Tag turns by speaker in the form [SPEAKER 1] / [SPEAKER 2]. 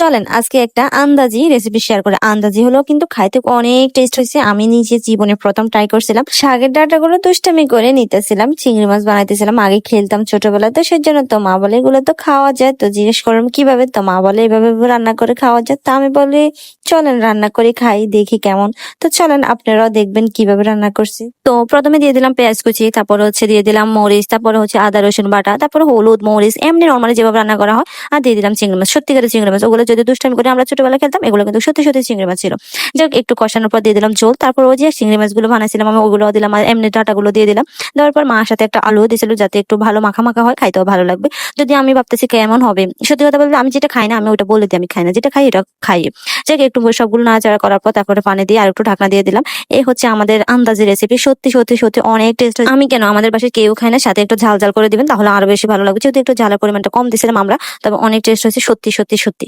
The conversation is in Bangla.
[SPEAKER 1] চলেন, আজকে একটা আন্দাজি রেসিপি শেয়ার করে। আন্দাজি হলো কিন্তু খাইতে অনেক টেস্ট হয়েছে। আমি নিজে জীবনে প্রথম ট্রাই করছিলাম। শাকের ডাটা গুলো দুষ্টামি করে নিতেছিলাম, চিংড়ি মাছ বানাইতেছিলাম, আগে খেলতাম ছোটবেলায়। তো সেই জন্য তো মা বলে এগুলো তো খাওয়া যায়। তো জিজ্ঞেস করলাম, কীভাবে? তো মা বলে, এভাবে রান্না করে খাওয়া যায়। তা আমি বলি, চলেন রান্না করে খাই, দেখি কেমন। তো চলেন, আপনারাও দেখবেন কীভাবে রান্না করছি। তো প্রথমে দিয়ে দিলাম পেঁয়াজ কুচি, তারপর হচ্ছে দিয়ে দিলাম মরিচ, তারপরে হচ্ছে আদা রসুন বাটা, তারপর হলুদ, মরিচ, এমনি নর্মালি যেভাবে রান্না করা হয়। আর দিয়ে দিলাম চিংড়ি মাছ, সত্যিকারের চিংড়ি মাছ। ওগুলো যদি দুষ্টামি করে আমরা ছোটবেলায় খেলতাম, এগুলো কিন্তু সত্যি সত্যি চিংড়ি মাছ ছিল। যাক, একটু কষানোর পর দিয়ে দিলাম ঝোল, তারপর ওই যে চিংড়ি মাছগুলো বানাইছিলাম, আমি ওগুলো দিলাম আর এমনি ডাটাগুলো দিয়ে দিলাম। দেওয়ার পর মার সাথে একটা আলুও দিয়েছিল যাতে একটু ভালো মাখা মাখা হয়, খাইতেও ভালো লাগবে। যদি আমি ভাবতেছি কেমন হবে, সত্যি কথা বলতে আমি যেটা খাই না, আমি ওটা বলে দিই, আমি খাই না, যেটা খাই এটা খাই। যাক, একটু সবগুলো নাড়াচাড়া করার পর তারপরে পানি দিয়ে আর একটু ঢাকনা দিয়ে দিলাম। এই হচ্ছে আমাদের আন্দাজি রেসিপি সত্যি সত্যি সত্যি অনেক টেস্ট আমি কেন, আমাদের বাসায় কেউ খায় না, সাথে একটু ঝাল ঝাল করে দিবেন, তাহলে আরও বেশি ভালো লাগবে। যেহেতু একটু ঝালের পরিমাণটা কম দিয়েছিলাম আমরা, তবে অনেক টেস্ট হয়েছে সত্যি সত্যি সত্যি।